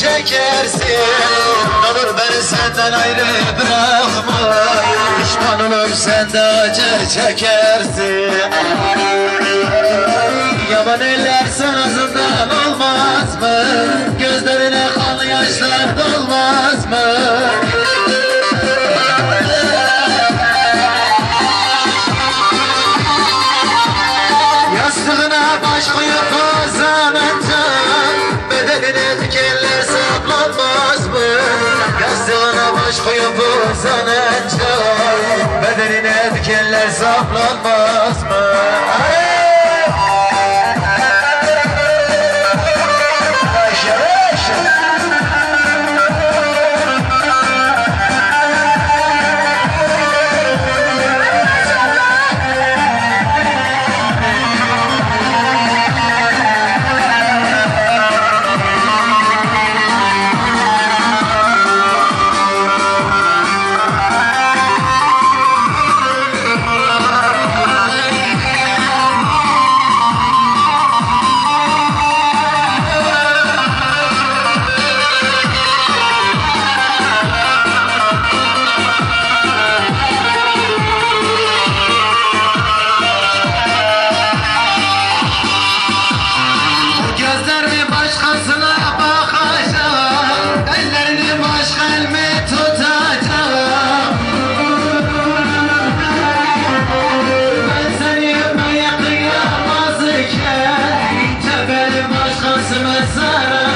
çekersin. Olur beni senden ayrı bırakma. Pişman olur sen de acı çekersin. Yaban eller sen ağzından olmaz. Aşkıyım bu sanatçı Bedenine dikenler saplanmaz mı? Ay! السماء الزهراء